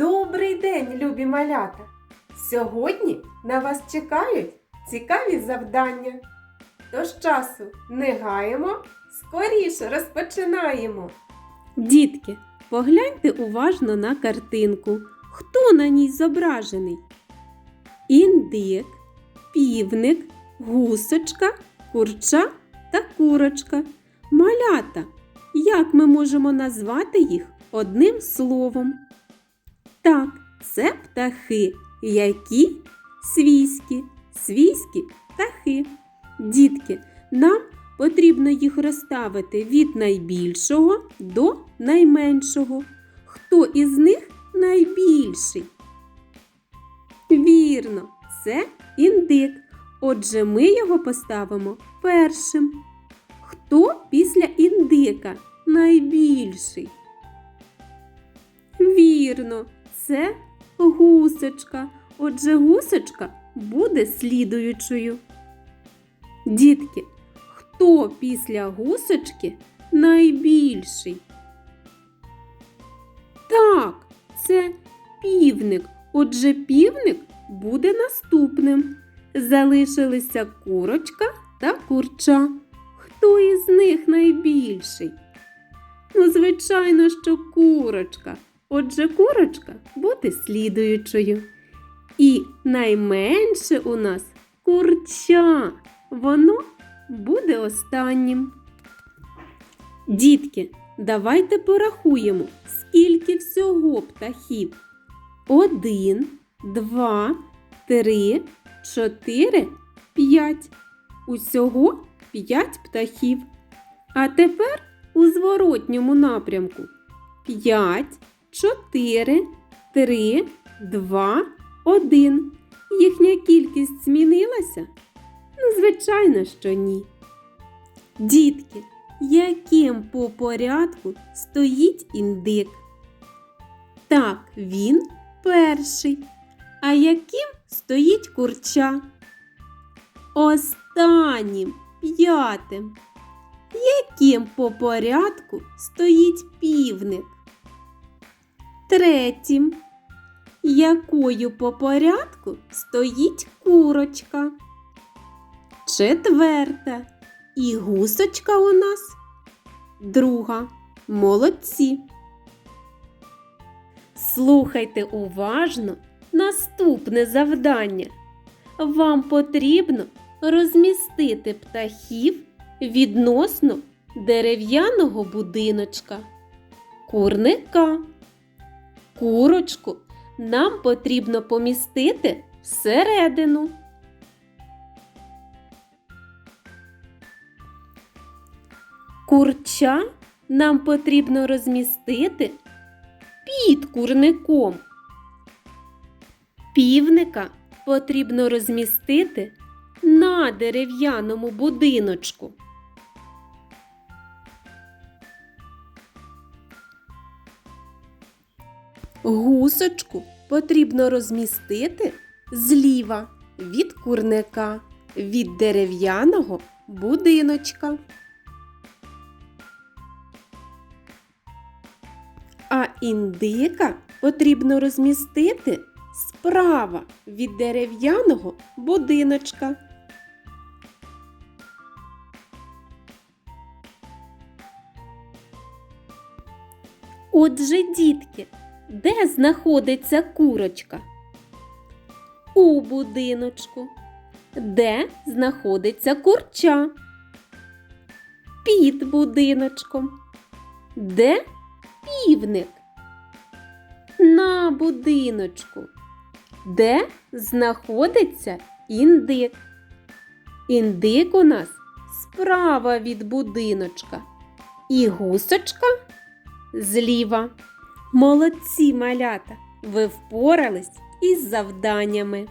Добрий день, любі малята! Сьогодні на вас чекають цікаві завдання. Тож часу не гаємо, скоріше розпочинаємо. Дітки, погляньте уважно на картинку. Хто на ній зображений? Індик, півник, гусочка, курча та курочка. Малята. Як ми можемо назвати їх одним словом? Так, це птахи, які свійські, свійські птахи. Дітки, нам потрібно їх розставити від найбільшого до найменшого. Хто із них найбільший? Вірно, це індик. Отже, ми його поставимо першим. Хто після індика найбільший? Вірно, це гусочка. Отже, гусочка буде слідуючою. Дітки, хто після гусочки найбільший? Так, це півник. Отже, півник буде наступним. Залишилися курочка та курча. Хто із них найбільший? Ну, звичайно, що курочка. Отже, курочка буде слідуючою. І найменше у нас курча. Воно буде останнім. Дітки, давайте порахуємо, скільки всього птахів. Один, два, три, чотири, п'ять. Усього п'ять птахів. А тепер у зворотньому напрямку. П'ять, чотири, три, два, один. Їхня кількість змінилася? Ну, звичайно, що ні. Дітки, яким по порядку стоїть індик? Так, він перший. А яким стоїть курча? Останнім п'ятим. Яким по порядку стоїть півник? Третім. Якою по порядку стоїть курочка? Четверта. І гусочка у нас друга. Молодці. Слухайте уважно наступне завдання. Вам потрібно розмістити птахів відносно дерев'яного будиночка, курника. Курочку нам потрібно помістити всередину. Курча нам потрібно розмістити під курником. Півника потрібно розмістити на дерев'яному будиночку. Гусочку потрібно розмістити зліва від курника, від дерев'яного будиночка. А індика потрібно розмістити справа від дерев'яного будиночка. Отже, дітки, де знаходиться курочка? У будиночку. Де знаходиться курча? Під будиночком. Де півник? На будиночку. Де знаходиться індик? Індик у нас справа від будиночка. І гусочка зліва. Молодці малята! Ви впорались із завданнями.